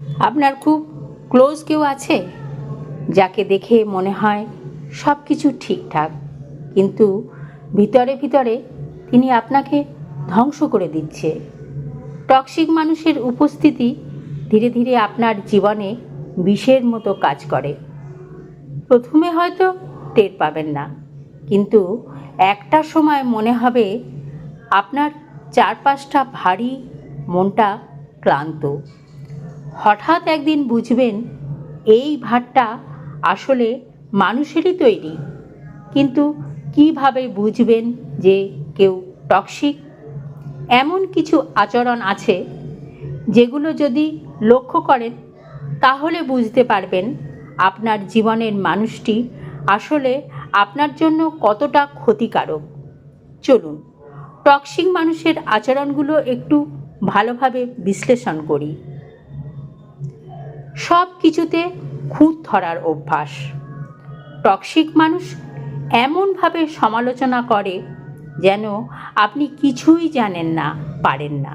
আপনার খুব ক্লোজ কেউ আছে? যাকে দেখে মনে হয় সব কিছু ঠিকঠাক, কিন্তু ভিতরে ভিতরে তিনি আপনাকে ধ্বংস করে দিচ্ছে। টক্সিক মানুষের উপস্থিতি ধীরে ধীরে আপনার জীবনে বিষের মতো কাজ করে। প্রথমে হয়তো টের পাবেন না, কিন্তু একটা সময় মনে হবে আপনার চারপাশটা ভারী, মনটা ক্লান্ত। হঠাৎ একদিন বুঝবেন, এই ভারটা আসলে মানুষেরই তৈরি। কিন্তু কীভাবে বুঝবেন যে কেউ টক্সিক? এমন কিছু আচরণ আছে যেগুলো যদি লক্ষ্য করেন, তাহলে বুঝতে পারবেন আপনার জীবনের মানুষটি আসলে আপনার জন্য কতটা ক্ষতিকারক। চলুন, টক্সিক মানুষের আচরণগুলো একটু ভালোভাবে বিশ্লেষণ করি। সব কিছুতে খুঁত ধরার অভ্যাস। টক্সিক মানুষ এমনভাবে সমালোচনা করে যেন আপনি কিছুই জানেন না, পারেন না।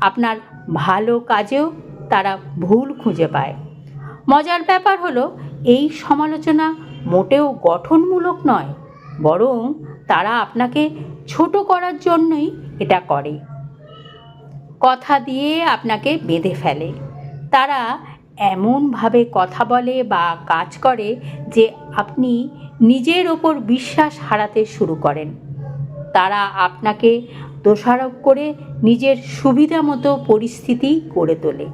আপনার ভালো কাজেও তারা ভুল খুঁজে পায়। মজার ব্যাপার হলো, এই সমালোচনা মোটেও গঠনমূলক নয়, বরং তারা আপনাকে ছোট করার জন্যই এটা করে। কথা দিয়ে আপনাকে বেঁধে ফেলে। তারা এমনভাবে কথা বলে বা কাজ করে যে আপনি নিজের ওপর বিশ্বাস হারাতে শুরু করেন। তারা আপনাকে দোষারোপ করে নিজের সুবিধা মতো পরিস্থিতি গড়ে তোলে।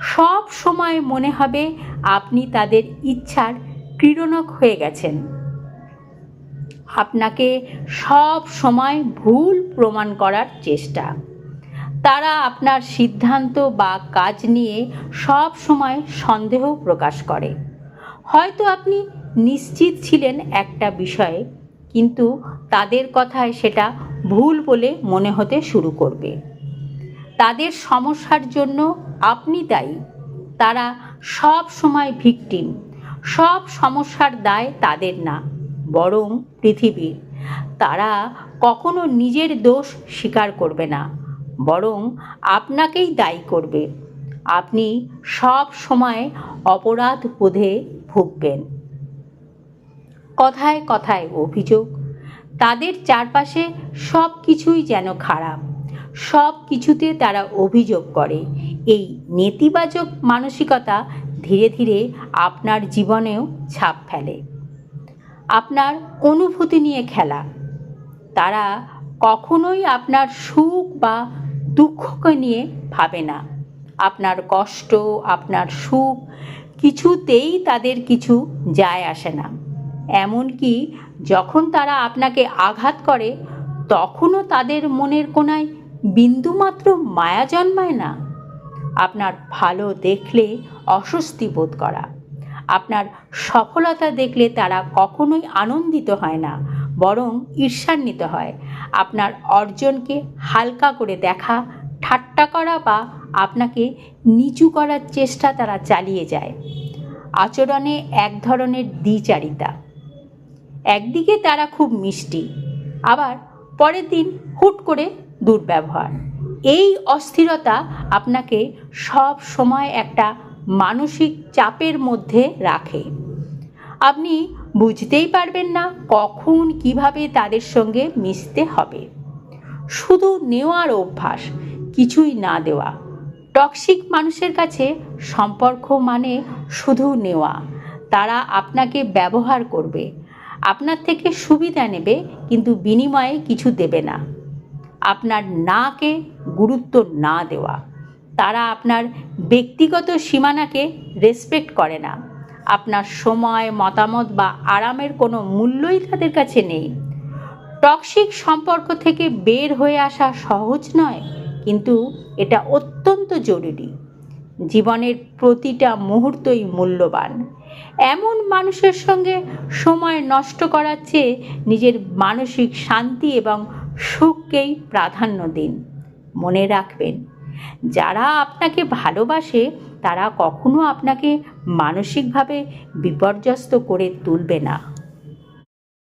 সব সময় মনে হবে আপনি তাদের ইচ্ছার ক্রীড়নক হয়ে গেছেন। আপনাকে সব সময় ভুল প্রমাণ করার চেষ্টা। তারা আপনার সিদ্ধান্ত বা কাজ নিয়ে সব সময় সন্দেহ প্রকাশ করে। হয়তো আপনি নিশ্চিত ছিলেন একটা বিষয়ে, কিন্তু তাদের কথায় সেটা ভুল বলে মনে হতে শুরু করবে। তাদের সমস্যার জন্য আপনি দায়ী। তারা সব সময় ভিকটিম। সব সমস্যার দায় তাদের না, বরং পৃথিবীর। তারা কখনো নিজের দোষ স্বীকার করবে না। বরং আপনাকেই দায়ী করবে। আপনি সব সময় অপরাধ বোধে ভুগবেন। কথায় কথায় অভিযোগ, তাদের চারপাশে সব কিছুই যেন খারাপ সব কিছুতে তারা অভিযোগ করে। এই নেতিবাচক মানসিকতা ধীরে ধীরে আপনার জীবনেও ছাপ ফেলে। আপনার অনুভূতি নিয়ে খেলা, তারা কখনোই আপনার সুখ বা দুঃখকে নিয়ে ভাবে না। আপনার কষ্ট, আপনার সুখ কিছুতেই তাদের কিছু যায় আসে না। এমনকি যখন তারা আপনাকে আঘাত করে, তখনও তাদের মনের কোনায় বিন্দুমাত্র মায়া জন্মায় না। আপনার ভালো দেখলে অস্বস্তি বোধ করা। আপনার সফলতা দেখলে তারা কখনোই আনন্দিত হয় না। বরং ঈর্ষান্বিত হয়। আপনার অর্জনকে হালকা করে দেখা, ঠাট্টা করা বা আপনাকে নিচু করার চেষ্টা তারা চালিয়ে যায়। আচরণে এক ধরনের দ্বিচারিতা। একদিকে তারা খুব মিষ্টি, আবার পরের দিন হুট করে দুর্ব্যবহার। এই অস্থিরতা আপনাকে সব সময় একটা মানসিক চাপের মধ্যে রাখে। আপনি বুঝতেই পারবেন না কখন কীভাবে তাদের সঙ্গে মিশতে হবে। শুধু নেওয়ার অভ্যাস, কিছুই না দেওয়া। টক্সিক মানুষের কাছে সম্পর্ক মানে শুধু নেওয়া। তারা আপনাকে ব্যবহার করবে, আপনার থেকে সুবিধা নেবে, কিন্তু বিনিময়ে কিছু দেবে না। আপনার নাকে গুরুত্ব না দেওয়া। তারা আপনার ব্যক্তিগত সীমানাকে রেসপেক্ট করে না। আপনার সময়, মতামত বা আরামের কোনো মূল্যই তাদের কাছে নেই। টক্সিক সম্পর্ক থেকে বের হয়ে আসা সহজ নয়, কিন্তু এটা অত্যন্ত জরুরি। জীবনের প্রতিটা মুহূর্তই মূল্যবান। এমন মানুষের সঙ্গে সময় নষ্ট করার চেয়ে নিজের মানসিক শান্তি এবং সুখকেই প্রাধান্য দিন। মনে রাখবেন, যারা আপনাকে ভালোবাসে, তারা কখনো আপনাকে মানসিকভাবে বিপর্যস্ত করে তুলবে না।